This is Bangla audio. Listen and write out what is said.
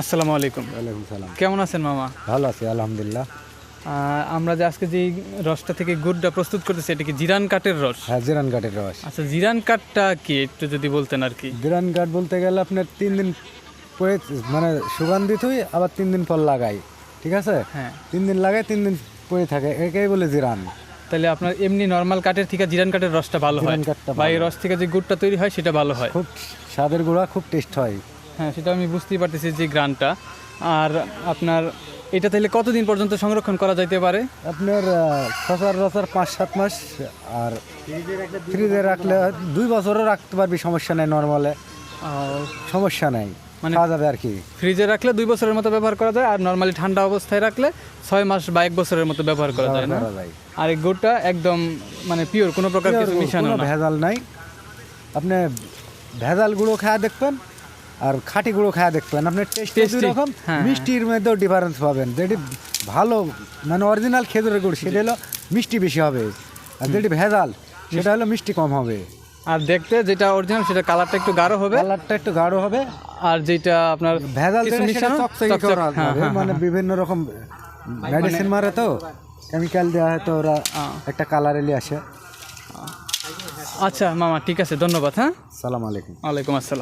আসসালামু আলাইকুম ওয়ালাইকুম সালাম। কেমন আছেন মামা? ভালো আছি আলহামদুলিল্লাহ। আমরা যে আজকে যে রসটা থেকে গুড়টা প্রস্তুত করতেছি এটা কি জিরান কাঠের রস? হ্যাঁ জিরান কাঠের রস। আচ্ছা জিরান কাঠটা কি একটু যদি বলতেন আর কি? জিরান কাঠ বলতে গেলে আপনার তিন দিন পরে মানে সুগন্ধিত হই আবার তিন দিন পর লাগাই ঠিক আছে? হ্যাঁ। তিন দিন লাগাই তিন দিন পরে থাকে একেই বলে জিরান। তাহলে আপনার এমনি নর্মাল কাঠের থেকে জিরান কাঠের রসটা ভালো হয়। বা এই রস থেকে যে গুড়টা তৈরি হয় সেটা ভালো হয়। খুব স্বাদের গুঁড়া খুব টেস্ট হয়। হ্যাঁ সেটা আমি বুঝতেই পারতেছি যে গ্রানটা। আর আপনার এটা তাহলে কতদিন পর্যন্ত সংরক্ষণ করা যাইতে পারে? আপনার সচরাচর পাঁচ সাত মাস আর ফ্রিজে রাখলে দুই বছরও রাখতে পারবি সমস্যা নেই নর্মালে। সমস্যা নেই মানে- খাওয়া যাবে আর কি। ফ্রিজে রাখলে দুই বছরের মতো ব্যবহার করা যায় আর নর্মালি ঠান্ডা অবস্থায় রাখলে ছয় মাস বা এক বছরের মতো ব্যবহার করা যায় না। আর এই গুড়টা একদম মানে পিওর কোনো প্রকার কিছু মিশানো ভেজাল নাই। আপনি ভেজাল গুঁড়ো খাওয়া দেখবেন আর খাঁটি গুঁড়ো খাওয়া দেখবেন আপনার টেস্ট দুই রকম হ্যাঁ, মিষ্টির মধ্যেও ডিফারেন্স পাবেন। যেটি ভালো মানে অরিজিনাল খেজুরের গুড় সেটা হলো মিষ্টি বেশি হবে। আর যেটি ভেজাল সেটা হলো মিষ্টি কম হবে। আর দেখতে যেটা অরিজিনাল সেটা কালারটা একটু গাঢ় হবে। কালারটা একটু গাঢ় হবে। আর যেটা আপনার ভেজাল হ্যাঁ। হ্যাঁ, মানে বিভিন্ন রকম মেডিসিন মারে তো কেমিক্যাল দেওয়া হয় তো ওরা একটা কালার এলি আসে। আচ্ছা মামা ঠিক আছে ধন্যবাদ হ্যাঁ? সালাম আলাইকুম। ওয়ালাইকুম আসসালাম।